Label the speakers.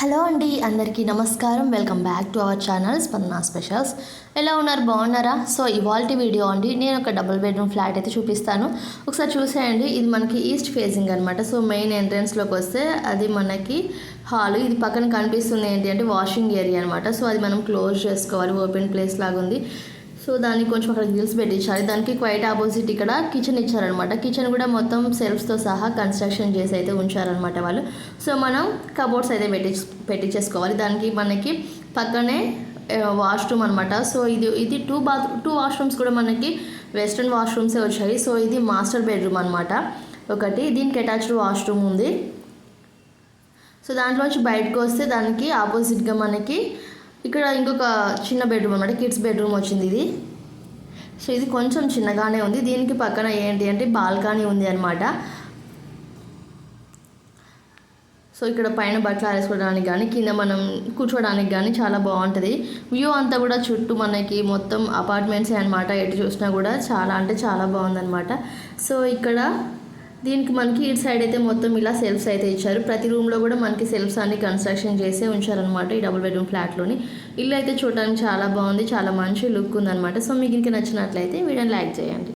Speaker 1: Hello అండి అందరికీ నమస్కారం. Welcome back to our channel Spandana specials. ఎలా ఉన్నారు? బాగున్నారా? సో ఇవాల్టి వీడియో అండి నేను ఒక డబుల్ బెడ్రూమ్ ఫ్లాట్ అయితే చూపిస్తాను. ఒకసారి చూసేయండి ఇది మనకి ఈస్ట్ ఫేసింగ్ అనమాట సో మెయిన్ ఎంట్రన్స్లోకి వస్తే అది మనకి హాల్. ఇది పక్కన కనిపిస్తుంది ఏంటి అంటే వాషింగ్ ఏరియా అనమాట సో అది మనం క్లోజ్ చేసుకోవాలి ఓపెన్ ప్లేస్ లాగా ఉంది. సో దానికి కొంచెం అక్కడ గ్రిల్స్ పెట్టించాలి. దానికి క్వైట్ ఆపోజిట్ ఇక్కడ కిచెన్ ఇచ్చారనమాట కిచెన్ కూడా మొత్తం సెల్ఫ్స్తో సహా కన్స్ట్రక్షన్ చేసి అయితే ఉంచారనమాట వాళ్ళు. సో మనం కబోర్డ్స్ అయితే పెట్టి పెట్టించేసుకోవాలి. దానికి మనకి పక్కనే వాష్రూమ్ అనమాట సో ఇది ఇది టూ బాత్ టూ వాష్రూమ్స్ కూడా మనకి వెస్ట్రన్ వాష్రూమ్సే వచ్చాయి. సో ఇది మాస్టర్ బెడ్రూమ్ అనమాట ఒకటి దీనికి అటాచ్డ్ వాష్రూమ్ ఉంది. సో దాంట్లోంచి బయటకు వస్తే దానికి ఆపోజిట్గా మనకి ఇక్కడ ఇంకొక చిన్న బెడ్రూమ్ అనమాట కిడ్స్ బెడ్రూమ్ వచ్చింది ఇది. సో ఇది కొంచెం చిన్నగానే ఉంది. దీనికి పక్కన ఏంటి అంటే బాల్కనీ ఉంది అనమాట సో ఇక్కడ పైన బట్టలు ఆరేసుకోవడానికి కానీ కింద మనం కూర్చోవడానికి కానీ చాలా బాగుంటుంది. వ్యూ అంతా కూడా చుట్టూ మనకి మొత్తం అపార్ట్మెంట్సే అనమాట ఎటు చూసినా కూడా చాలా అంటే చాలా బాగుందన్నమాట. సో ఇక్కడ దీనికి మనకి ఇటు సైడ్ అయితే మొత్తం ఇలా సెల్ఫ్స్ అయితే ఇచ్చారు. ప్రతి రూమ్లో కూడా మనకి సెల్ఫ్స్ అన్ని కన్స్ట్రక్షన్ చేసే ఉంచారనమాట ఈ డబుల్ బెడ్రూమ్ ఫ్లాట్లోని ఇల్లు అయితే చూడడానికి చాలా బాగుంది చాలా మంచి లుక్ ఉందన్నమాట. సో మీకు ఇంకా నచ్చినట్లయితే వీడియోని లైక్ చేయండి.